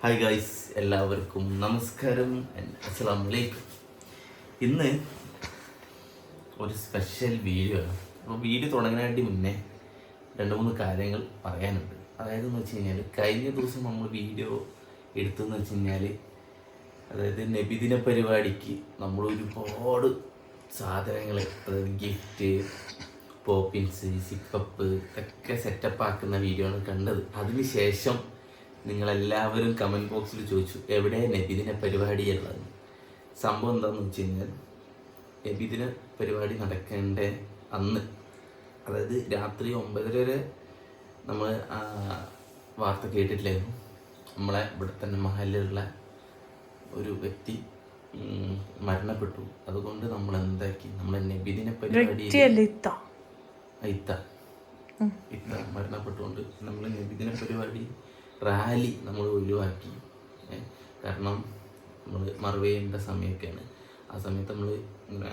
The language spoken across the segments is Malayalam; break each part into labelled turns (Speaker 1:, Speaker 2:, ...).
Speaker 1: ഹായ് ഗായ്സ് എല്ലാവർക്കും നമസ്കാരം അസ്സാം വലൈക്കും ഇന്ന് ഒരു സ്പെഷ്യൽ വീഡിയോ ആണ്. അപ്പോൾ വീഡിയോ തുടങ്ങാനായിട്ട് മുന്നേ രണ്ട് മൂന്ന് കാര്യങ്ങൾ പറയാനുണ്ട്. അതായത് എന്ന് വെച്ച് കഴിഞ്ഞാൽ കഴിഞ്ഞ ദിവസം നമ്മൾ വീഡിയോ എടുത്തെന്ന് വെച്ച് കഴിഞ്ഞാൽ അതായത് നബിദിന പരിപാടിക്ക് നമ്മൾ ഒരുപാട് സാധനങ്ങൾ അതായത് ഗിഫ്റ്റ് പോപ്പിൻസ് സിപ്പപ്പ് ഒക്കെ സെറ്റപ്പ് ആക്കുന്ന വീഡിയോ ആണ് കണ്ടത്. അതിനുശേഷം നിങ്ങളെല്ലാവരും കമന്റ് ബോക്സിൽ ചോദിച്ചു എവിടെ നബിദിന പരിപാടിയുള്ളത് സംഭവം എന്താണെന്ന് വെച്ച് കഴിഞ്ഞാൽ നബിദിന പരിപാടി നടക്കേണ്ട അന്ന്. അതായത് രാത്രി ഒമ്പതര വരെ നമ്മൾ വാർത്ത കേട്ടിട്ടില്ലായിരുന്നു. നമ്മളെ ഇവിടെ തന്നെ മഹലിലുള്ള ഒരു വ്യക്തി മരണപ്പെട്ടു. അതുകൊണ്ട് നമ്മൾ എന്താക്കി? നമ്മളെ നബിദിന പരിപാടി
Speaker 2: ഇത്ത.
Speaker 1: മരണപ്പെട്ടുകൊണ്ട് നമ്മൾ നബിദിന പരിപാടി റാലി നമ്മൾ ഒഴിവാക്കി. കാരണം നമ്മൾ മറവ് സമയമൊക്കെയാണ്. ആ സമയത്ത് നമ്മൾ ഇങ്ങനെ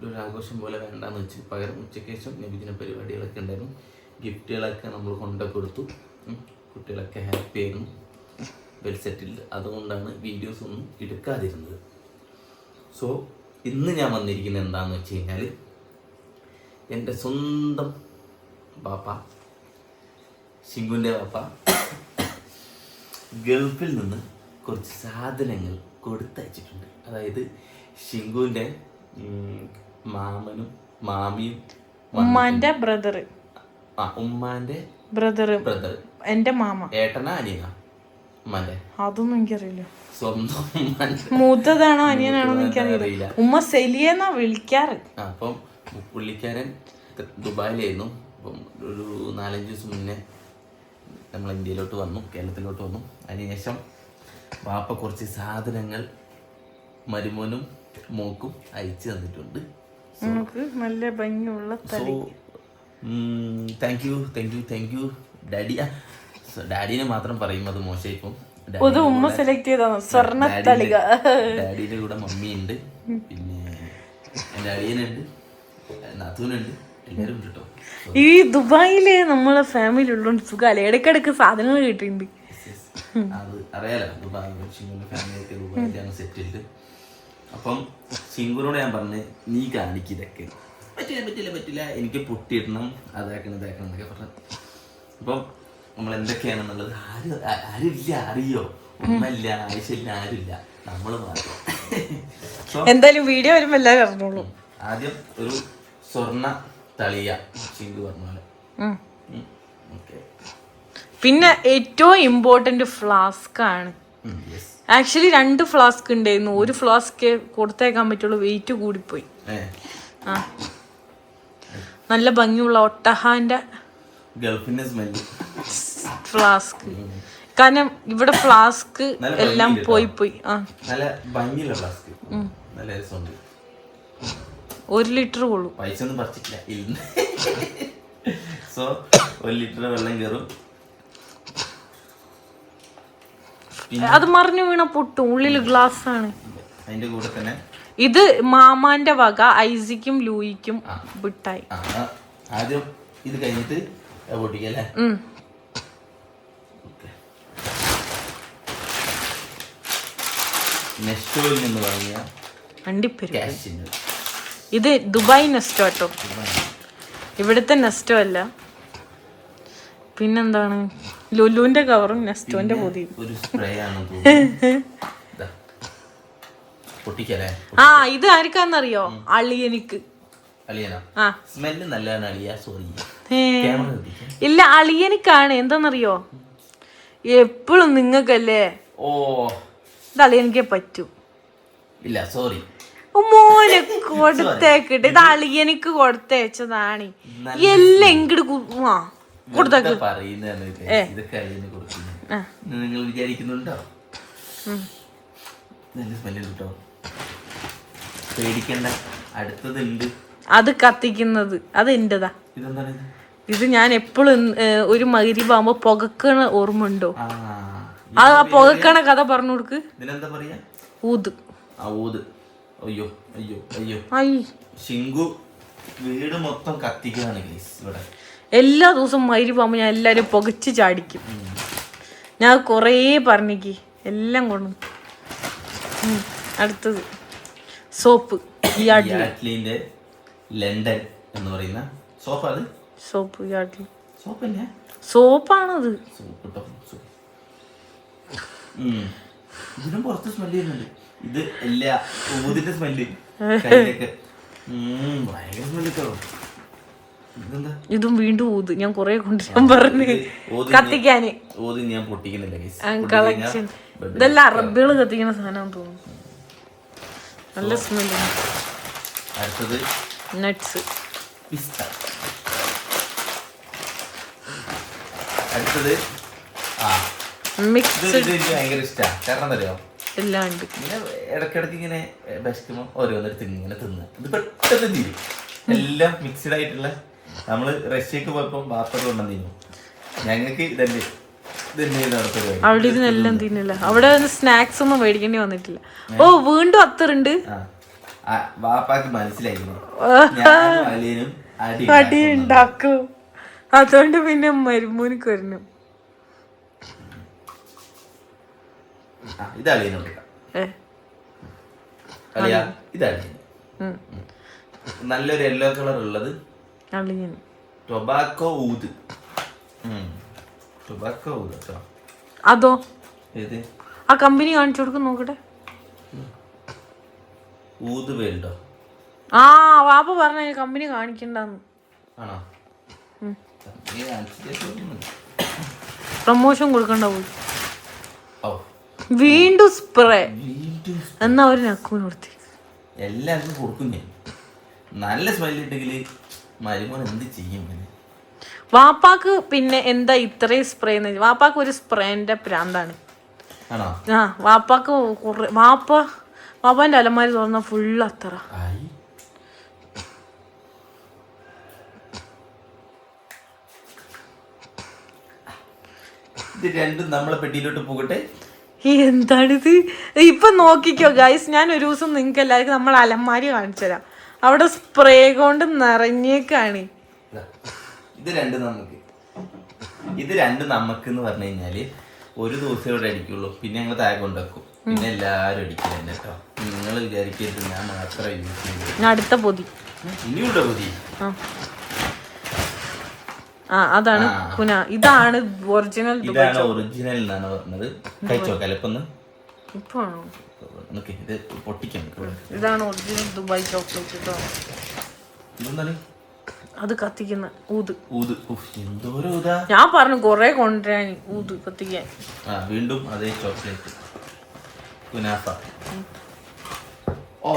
Speaker 1: ഒരു ആഘോഷം പോലെ വേണ്ടാന്ന് വെച്ച് പകരം ഉച്ചയ്ക്ക് ശേഷം നബിദിന പരിപാടികളൊക്കെ ഉണ്ടായിരുന്നു. ഗിഫ്റ്റുകളൊക്കെ നമ്മൾ കൊണ്ടു കൊടുത്തു. കുട്ടികളൊക്കെ ഹാപ്പി ആയിരുന്നു. വെൽ സെറ്റിൽഡ് അതുകൊണ്ടാണ് വീഡിയോസ് ഒന്നും എടുക്കാതിരുന്നത്. സോ ഇന്ന് ഞാൻ വന്നിരിക്കുന്നത് എന്താണെന്ന് വെച്ച് കഴിഞ്ഞാൽ എന്റെ സ്വന്തം ബാപ്പ ശിങ്കുന്റെ ബാപ്പ ഗൾഫിൽ നിന്ന് കുറച്ച് സാധനങ്ങൾ കൊടുത്തയച്ചിട്ടുണ്ട്. അതായത് ഷിങ്കുവിന്റെ മാമനും മാമിയും
Speaker 2: ഉമ്മാന്റെ ബ്രദർ
Speaker 1: ആ ഉമ്മാന്റെ
Speaker 2: ബ്രദർ
Speaker 1: ബ്രദർ
Speaker 2: എന്റെ മാമ.
Speaker 1: ഏട്ടനാ അനിയനാ? ഉമ്മാന്റെ.
Speaker 2: അതൊന്നും എനിക്കറിയില്ല.
Speaker 1: സ്വന്തം
Speaker 2: മൂത്തതാണോ അനിയനാണോ എനിക്കറിയില്ല. ഉമ്മ സെലിയെന്നാ വിളിക്കാറ്.
Speaker 1: അപ്പം പുള്ളിക്കാരൻ ദുബായിലായിരുന്നു. അപ്പം ഒരു നാലഞ്ച് ദിവസം മുന്നേ നമ്മൾ ഇന്ത്യയിലോട്ട് വന്നു കേരളത്തിലോട്ട് വന്നു. അതിനുശേഷം വാപ്പ കുറച്ച് സാധനങ്ങൾ മരുമോനും മോക്കും അയച്ചു തന്നിട്ടുണ്ട്.
Speaker 2: നല്ല ഭംഗിയുള്ള
Speaker 1: so thank you thank you thank you daddy ഡാഡിനെ മാത്രം പറയും അത് മോശം ഇപ്പം.
Speaker 2: ഇത് ഉമ്മ സെലക്ട് ചെയ്താണ് സ്വർണ തളിക
Speaker 1: ഡാഡിയുടെ കൂടെ മമ്മി ഉണ്ട് പിന്നെ എന്റെ അടിയനുണ്ട് നാത്തൂനുണ്ട്.
Speaker 2: ഈ ദുബായിൽ നമ്മളെ ഫാമിലി ഉള്ളതുകൊണ്ട് സുഖമല്ല ഇടയ്ക്കിടയ്ക്ക് സാധനങ്ങൾ കിട്ടിയിട്ടുണ്ട്
Speaker 1: അപ്പം ഷിങ്കുനോട് ഞാൻ പറഞ്ഞു നീ കാണിക്ക് ഇതൊക്കെ. പറ്റില്ല പറ്റില്ല പറ്റില്ല. എനിക്ക് പൊട്ടിയിടണം അതാക്കണം ഇതാക്കണം എന്നൊക്കെ പറഞ്ഞു. അപ്പം നമ്മൾ എന്തൊക്കെയാണെന്നുള്ളത് ആര് ആരില്ല അറിയോ? ഒന്നല്ല ആവശ്യമില്ല ആരുമില്ല. നമ്മൾ മാത്രം.
Speaker 2: എന്തായാലും വീഡിയോ വരുമ്പോൾ എല്ലാവരും അറിഞ്ഞോളൂ.
Speaker 1: ആദ്യം ഒരു സ്വർണ തളിയ ഷിങ്കു പറഞ്ഞ പോലെ
Speaker 2: പിന്നെ ഏറ്റവും ഇമ്പോർട്ടന്റ് ഫ്ലാസ്ക് ആണ്. ആക്ച്വലി രണ്ട് ഫ്ലാസ്ക് ഉണ്ടായിരുന്നു. ഒരു ഫ്ലാസ്ക് കൊടുത്തേക്കാൻ പറ്റുള്ളൂ. വെയിറ്റ് കൂടിപ്പോയി. ആ. നല്ല ഭംഗിയുള്ള ഒട്ടഹാന്റെ ഫ്ലാസ്ക് കാരണം ഇവിടെ ഫ്ലാസ്ക് എല്ലാം പോയി പോയി ആ.
Speaker 1: നല്ല ഭംഗിയുള്ള ഫ്ലാസ്ക് നല്ല രസമുണ്ട്.
Speaker 2: ഒരു ലിറ്റർ കൊള്ളു.
Speaker 1: പൈസ ഒന്നും പറിച്ചിട്ടില്ല ഇല്ല സോ ഒരു ലിറ്റർ വെള്ളം കയറും.
Speaker 2: അത് മറിഞ്ഞു വീണ പൊട്ടും. ഉള്ളിൽ ഗ്ലാസ് ആണ്
Speaker 1: അതിന്റെ കൂടെ തന്നെ
Speaker 2: ഇത് മാമാന്റെ വക ഐസിക്കും ലൂയിക്കും വിട്ടായി.
Speaker 1: ആ, ആ, ആദ്യം ഇത് കഴിഞ്ഞിട്ട് പൊട്ടിക്കല്ലേ
Speaker 2: ഉം.
Speaker 1: നെസ്റ്റോയിൽ നിന്ന് വാങ്ങിയ
Speaker 2: അണ്ടിപ്പരി
Speaker 1: ക്യാഷിന്
Speaker 2: ഇത് ദുബായ് നെസ്റ്റോ കേട്ടോ. ഇവിടുത്തെ നെസ്റ്റോ അല്ല. പിന്നെന്താണ്? ലുലുവിന്റെ കവറും നെസ്റ്റോന്റെ പൊതിയും.
Speaker 1: പൊട്ടിക്കല്ലേ?
Speaker 2: ആ ഇത് ആർക്കാന്നറിയോ? അളിയനിക്ക്. ഇല്ല അളിയനിക്കാണ്. എന്താന്നറിയോ? എപ്പോഴും നിങ്ങൾക്കല്ലേ?
Speaker 1: ഓ.
Speaker 2: ഇത് അളിയനിക്കേ പറ്റൂ.
Speaker 1: ഇല്ല സോറി
Speaker 2: മോനെ കൊടുത്തേക്കിട്ട്. ഇത് അളിയനിക്ക് കൊടുത്തേച്ചതാണ്. എല്ലാം ഇങ്ങോട്ട് കൊടുത്തേക്ക്.
Speaker 1: നിങ്ങൾ വിചാരിക്കുന്നുണ്ടോ? നല്ല സ്മെല്ല് കിട്ടോ പേടിക്കണ്ട. അടുത്തതുണ്ട്.
Speaker 2: അത് കത്തിക്കുന്നത്. അത് എന്റേതാ.
Speaker 1: ഇത്?
Speaker 2: ഞാൻ എപ്പോഴും ഒരു മകരിവാകുമ്പോ പുകക്കണ ഓർമ്മ ഉണ്ടോ
Speaker 1: ആ
Speaker 2: പുകക്കണ കഥ പറഞ്ഞു കൊടുക്ക്. ഊത്.
Speaker 1: ആ ഊത്. അയ്യോ അയ്യോ അയ്യോ. ശിങ്കു വീട് മൊത്തം കത്തിക്കുകയാണ് ഇവിടെ.
Speaker 2: എല്ലാ ദിവസവും മകരിവാകുമ്പോ ഞാൻ എല്ലാവരും പുകച്ച് ചാടിക്കും. ഞാൻ കുറേ പറഞ്ഞിക്ക്. എല്ലാം കൊണ്ടു. അടുത്തത്. സോപ്പ്. യാഡ്ലി
Speaker 1: യാഡ്ലിന്റെ ലണ്ടൻ എന്ന് പറയുന്ന സോപ്പ് അത്?
Speaker 2: സോപ്പ് യാഡ്ലി
Speaker 1: സോപ്പ് തന്നെ?
Speaker 2: സോപ്പാണത്.
Speaker 1: സോപ്പ് ഇതിനും പുറത്ത് സ്മെല്ല് ചെയ്യുന്നുണ്ട്. ഇത് ഇല്ല. ഊതിന്റെ സ്മെല്ല് ഭയങ്കര സ്മെല്ല്
Speaker 2: ഇതും വീണ്ടും ഊത്. ഞാൻ കൊറേ കൊണ്ടുവരാൻ പറഞ്ഞു കത്തിക്കാന്.
Speaker 1: ഊതി ഞാൻ പൊട്ടിക്കുന്നില്ല
Speaker 2: കളക്ഷൻ ഇതെല്ലാം അറബികൾ കത്തിക്കുന്ന സാധനം തോന്നുന്നു. നല്ല സ്മെല്ല്
Speaker 1: അടുത്തത്.
Speaker 2: നട്ട്സ്
Speaker 1: പിസ്ത. അടുത്തത്. ആ.
Speaker 2: മിക്സ്
Speaker 1: ഭയങ്കര ഇഷ്ടമാണ് കാരണം എന്താ
Speaker 2: എല്ലാം ഉണ്ട്
Speaker 1: ഇങ്ങനെ ഇടയ്ക്കിടയ്ക്ക് ഇങ്ങനെ വിശക്കുമ്പോൾ ഓരോന്നെടുത്ത് ഇങ്ങനെ തിന്ന്. ഇത് പെട്ടെന്ന് തീരും. എല്ലാം മിക്സ്ഡ് ആയിട്ടുള്ള നമ്മൾ റഷ്യക്ക് പോയപ്പോൾ ബാപ്പർ കൊണ്ടുവന്നിരുന്നു ഞങ്ങൾക്ക് ഇതല്ലേ
Speaker 2: അവിടെ ഇരുന്ന് എല്ലാം തിന്നില്ല. അവിടെ സ്നാക്സ് ഒന്നും മേടിക്കേണ്ടി വന്നിട്ടില്ല. ഓ വീണ്ടും അത്തറുണ്ട്.
Speaker 1: ആ ബാപ്പാക്ക് മനസ്സിലായിരുന്നു ഞാനും അലിയനും അടി
Speaker 2: അടി അതുകൊണ്ട് പിന്നെ മരുമോനിക്ക് വരണം
Speaker 1: ഇത് അളിയനും കൊടുക്കാം.
Speaker 2: ഏ.
Speaker 1: അളിയ ഇത് അളിയൻ
Speaker 2: ഉം.
Speaker 1: നല്ലൊരു യെല്ലോ കളർ ഉള്ളത്.
Speaker 2: അളിയൻ
Speaker 1: ടൊബാക്കോ ഊത്. ടൊബാക്കോ ഊത് കേട്ടോ.
Speaker 2: അതോ?
Speaker 1: ഏത്?
Speaker 2: ആ കമ്പനി കാണിച്ചു കൊടുക്കും നോക്കട്ടെ.
Speaker 1: ഊത് വേണ്ടോ
Speaker 2: ആ വാപ്പ പറഞ്ഞ കമ്പനി കാണിക്കണ്ടെന്ന്.
Speaker 1: ആണോ.
Speaker 2: പ്രൊമോഷൻ കൊടുക്കണ്ട പോയി.
Speaker 1: ഓ
Speaker 2: വീണ്ടും സ്പ്രേ എന്നാ ഒരു നക്കൂന് കൊടുത്തി.
Speaker 1: എല്ലാവർക്കും കൊടുക്കും ഞാൻ നല്ല സ്മെൽ ഉണ്ടെങ്കിൽ മരുമോൻ എന്ത് ചെയ്യും?
Speaker 2: വാപ്പാക്ക് പിന്നെ എന്താ ഇത്രയും സ്പ്രേ എന്ന് വാപ്പാക്ക് ഒരു സ്പ്രേന്റെ പ്രാന്താണ്. ആ വാപ്പാക്ക് കുറെ വാപ്പ വാപ്പാന്റെ അലമാരി തുറന്ന ഫുള്ള് അത്ര
Speaker 1: ഇത് രണ്ടും നമ്മളെ പെട്ടിയിലോട്ട് പോകട്ടെ.
Speaker 2: ഈ എന്താണിത്? ഇപ്പൊ നോക്കിക്കോ ഗൈസ് ഞാൻ ഒരു ദിവസം നിങ്ങൾക്ക് എല്ലാവർക്കും നമ്മൾ അലമാരി കാണിച്ചു തരാം അവിടെ സ്പ്രേ കൊണ്ട് നിറഞ്ഞേക്കാണ്.
Speaker 1: ഇതാ. രണ്ടും നമുക്ക്. ഇത് രണ്ടും നമുക്ക് എന്ന് പറഞ്ഞു കഴിഞ്ഞാൽ ഒരു ദിവസം ഇവിടെ അടിക്കുള്ളൂ. പിന്നെ ഞങ്ങൾ താഴെ കൊണ്ടുവെക്കും. പിന്നെ എല്ലാരും അടിക്കും തന്നെ കേട്ടോ നിങ്ങൾ വിചാരിക്കരുത് ഞാൻ മാത്രമേ യൂസ് ചെയ്യുള്ളൂ
Speaker 2: അടുത്ത പൊതി.
Speaker 1: ആ പുതി.
Speaker 2: ആ അതാണ്. കുന ഇതാണ് ഒറിജിനൽ
Speaker 1: ഇതാണ് ഒറിജിനൽ എന്നാണ് പറഞ്ഞത്. കഴിച്ചോ കലപ്പൊന്ന്?
Speaker 2: ഇപ്പൊ
Speaker 1: ഇത് പൊട്ടിക്കണം
Speaker 2: ഇതാണ് ഒറിജിനൽ ദുബായ് ചോക്ലേറ്റ് കേട്ടോ
Speaker 1: ഇതെന്താണ്?
Speaker 2: അത് കത്തിക്കുന്ന ഊത്.
Speaker 1: ഊത്. എന്തോരം ഊതാ?
Speaker 2: ഞാൻ പറഞ്ഞു കൊറേ കൊണ്ടുവരാൻ ഊത് കത്തിക്കാൻ.
Speaker 1: വീണ്ടും അതേ ചോക്ലേറ്റ് കുനാഫ ഓ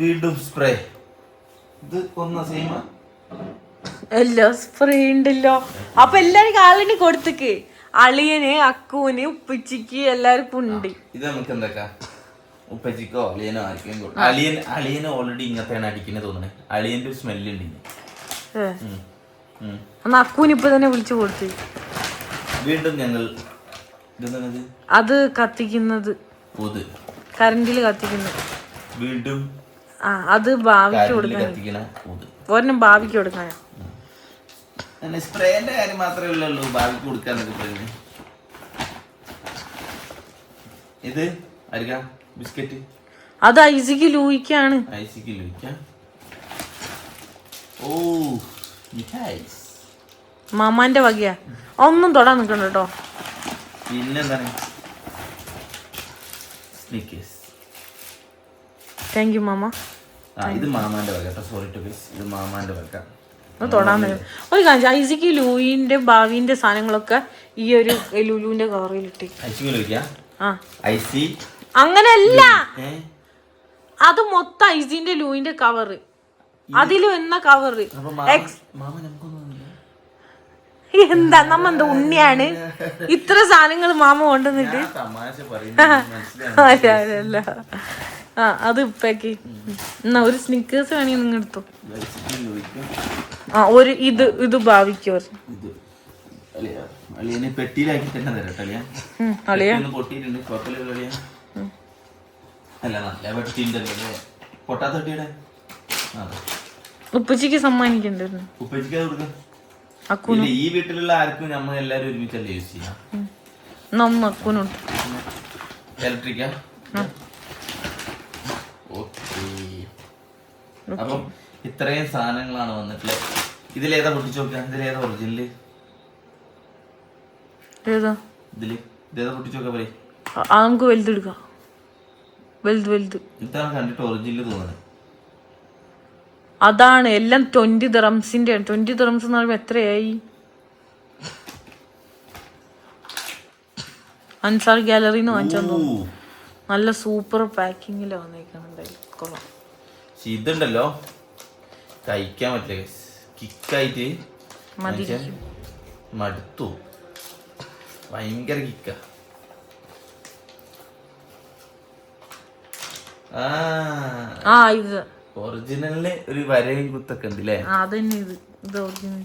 Speaker 1: വീണ്ടും സ്പ്രേ ഇത് ഒന്ന സെയിമ
Speaker 2: എല്ലാം സ്പ്രേ ഉണ്ടല്ലോ. അപ്പൊ എല്ലാരും ആളിന് കൊടുത്തക്ക്. അളിയന് അക്കൂന് ഉപ്പിച്ചിക്ക് എല്ലാവർക്കും ഉണ്ട്.
Speaker 1: ഇത് നമുക്ക് എന്താക്കാ? ഉപ്പച്ചിക്കോ അളിയനോ ആർക്കും കൊടുക്കാം അളിയൻ അളിയന് ഓൾറെഡി ഇങ്ങനത്തെയാണ് അടിക്കുന്നത് തോന്നണേ. അളിയന്റെ സ്മെല്ല് ഉണ്ട്.
Speaker 2: അക്കൂന് ഇപ്പൊ തന്നെ വിളിച്ചു കൊടുത്തു.
Speaker 1: വീണ്ടും ഞങ്ങൾ
Speaker 2: അത് കത്തിക്കുന്നത്. കറണ്ടിൽ കത്തിക്കുന്നത്.
Speaker 1: വീണ്ടും
Speaker 2: ആ അത് ഭാവിക്ക് കൊടുക്കാൻ ഒരെണ്ണം ഭാവിക്ക് കൊടുക്കാനാ
Speaker 1: സ്പ്രേന്റെ കാര്യം മാത്രമേ ഉള്ളൂ ബാഗ് കൊടുക്കാന്നൊക്കെ പറയുന്നത് ഇത് ആയിരിക്കാം ബിസ്ക്കറ്റ്?
Speaker 2: അത് ഐസിക്ക് ലൂയിക്കാണ്.
Speaker 1: ഐസിക്ക് ലൂയിക്ക? ഓ മിഠായിസ്
Speaker 2: മാമാന്റെ വകയാ. ഒന്നും തൊടാൻ നിൽക്കണ്ട കേട്ടോ.
Speaker 1: പിന്നെന്താണ്? സ്നിക്കേഴ്സ്
Speaker 2: താങ്ക് യു മാമ.
Speaker 1: ആ ഇത് മാമാന്റെ വക കേട്ടോ. സോറി ടു ഗൈസ് ഇത് മാമാന്റെ വക.
Speaker 2: ഒന്ന് തൊടാൻ വരും. ഒരു കാര്യം ഐസിക്ക് ലൂയിന്റെ ഭാവിന്റെ സാധനങ്ങളൊക്കെ ഈ ഒരു ലുലുവിന്റെ കവറിൽ ഇട്ടി.
Speaker 1: ഐസിക്ക് ലഭിക്കാം
Speaker 2: ആ.
Speaker 1: ഐസി?
Speaker 2: അങ്ങനെയല്ല അത് മൊത്തം ഐസിന്റെ ലൂയിന്റെ കവറ് അതിൽ വന്ന കവറ് എന്താ നമ്മ എന്താ? ഉണ്ണിയാണ്? ഇത്ര സാധനങ്ങൾ മാമ കൊണ്ടുവന്നിട്ട്. അല്ല. ആ അത് ഇപ്പേക്ക് എന്നാ ഒരു സ്നിക്കേഴ്സ് വേണമെങ്കിൽ നിങ്ങൾ എടുത്തു ആ ഒരു ഇത് ഇത് ഭാവിക്കോ
Speaker 1: പെട്ടിയിലാക്കി തന്നെ തരട്ടെ അളിയ. പൊട്ടിയിട്ടുണ്ട് കുഴപ്പമില്ല അളിയ. അല്ല നല്ല പെട്ടിയുണ്ടല്ലോ പൊട്ടാത്ത പെട്ടിയുടെ? അതെ.
Speaker 2: ഉപ്പച്ചിക്ക് സമ്മാനിക്കണ്ടായിരുന്നു.
Speaker 1: ഉപ്പച്ചിക്ക് കൊടുക്കാം.
Speaker 2: അക്കൂന്.
Speaker 1: ഈ വീട്ടിലുള്ള ആർക്കും നമ്മൾ എല്ലാരും ഒരുമിച്ചല്ലേ യൂസ് ചെയ്യാം?
Speaker 2: നമ്മക്കുനുണ്ട്
Speaker 1: ഇലക്ട്രിക്കാ ഓക്കെ. അപ്പം ഇത്രയും സാധനങ്ങളാണ് വന്നിട്ടുള്ളത്. ഇതിലേതാ പൊട്ടിച്ചു നോക്കുക ഇതിലേതാ ഒറിജിനൽ
Speaker 2: ഏതാ?
Speaker 1: ഇതിൽ. ഇതേതാ പൊട്ടിച്ചു നോക്കാൻ പറയും
Speaker 2: ആ, ആ, നമുക്ക് വലുതെടുക്കാം വലുത് വലുത്.
Speaker 1: ഇതാണ് കണ്ടിട്ട് ഒറിജിനൽ തോന്നുന്നത്.
Speaker 2: അതാണ്. എല്ലാം ട്വന്റി ദ്രംസിന്റെ ട്വന്റി ദിറംസ് എന്ന് പറയുമ്പോ എത്രയായി? അൻസാർ ഗാലറിന്ന് വാങ്ങിച്ചാൽ നല്ല സൂപ്പർ പാക്കിങ്ങിൽ വന്നേക്കുന്നുണ്ടായി കൊള്ളാം.
Speaker 1: ഇതുണ്ടല്ലോ. കഴിക്കാൻ പറ്റില്ല. കിക്കായിട്ട്
Speaker 2: മനുഷ്യൻ
Speaker 1: മടുത്തു. ഭയങ്കര കിക്ക. ഒറിജിനലിന് ഒരു വരയും കുത്തൊക്കെ ഉണ്ട് അല്ലേ
Speaker 2: അതന്നെ ഇത്. ഇത് ഒറിജിനൽ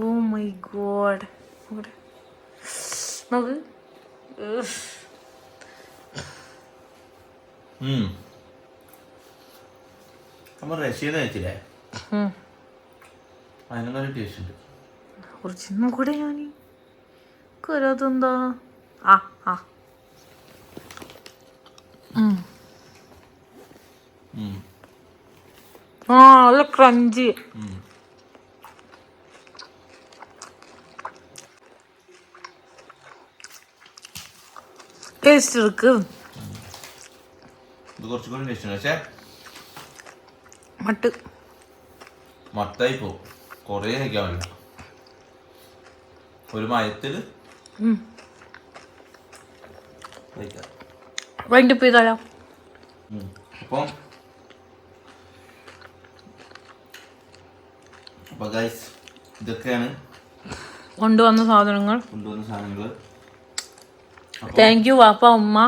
Speaker 2: ഓ മൈ ഗോഡ് നോക്ക്.
Speaker 1: നമ്മൾ റഷ്യന്ന് കഴിച്ചില്ലേ? അതിനൊരു ടേസ്റ്റ് ഉണ്ട്.
Speaker 2: കുറച്ച് നോക്കട്ടെ ഞാൻ കരാതെന്താ ആ ആ. ആ നല്ല ക്രഞ്ചി ടേസ്റ്റ് ഇருக்கு
Speaker 1: ഇത് കുറച്ചുകൂടി ടേസ്റ്റ് പക്ഷേ
Speaker 2: മട്ട്.
Speaker 1: മട്ടായി പോകും കുറേ കഴിക്കാൻ പറ്റില്ല. ഒരു മയത്തിൽ
Speaker 2: വൈൻഡപ്പ് ചെയ്താലോ.
Speaker 1: അപ്പം അപ്പൊ ഗൈസ് ഇതൊക്കെയാണ്
Speaker 2: കൊണ്ടുവന്ന സാധനങ്ങൾ.
Speaker 1: കൊണ്ടുവന്ന സാധനങ്ങൾ
Speaker 2: താങ്ക് യു വാപ്പ ഉമ്മ.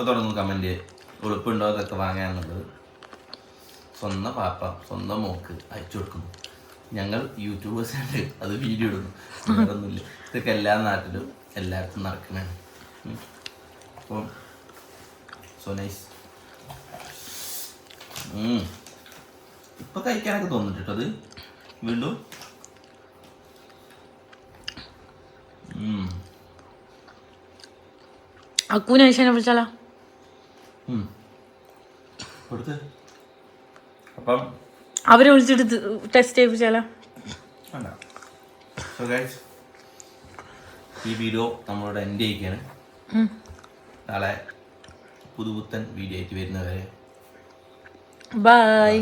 Speaker 1: ഇപ്പൊ തുടങ്ങും കമന്റ് ഉളുപ്പുണ്ടോ അതൊക്കെ വാങ്ങാനുള്ളത്? സ്വന്തം പാപ്പ സ്വന്തം മോക്ക് അയച്ചു കൊടുക്കുന്നു. ഞങ്ങൾ യൂട്യൂബേഴ്സ് ഉണ്ട് അത് വീഡിയോ ഇടുന്നു. വേറൊന്നുമില്ല. ഇതൊക്കെ എല്ലാ നാട്ടിലും എല്ലായിടത്തും നടക്കുന്നതാണ്. അപ്പം സോ നൈസ് ഇപ്പൊ കഴിക്കാനൊക്കെ തോന്നിട്ടോ അത്. വീണ്ടും.
Speaker 2: അക്കൂനെ വിളിച്ചാലോ
Speaker 1: ഉം. കൊടുത്ത് അപ്പം
Speaker 2: അവരെ വിളിച്ചിട്ട് ടെസ്റ്റ് ചെയ്യിപ്പിച്ചാലോ?
Speaker 1: ഈ വീഡിയോ നമ്മളോട് എൻഡ് ചെയ്യിക്കുകയാണ് നാളെ പുതുപുത്തൻ വീഡിയോ ആയിട്ട് വരുന്നവരെ.
Speaker 2: ബൈ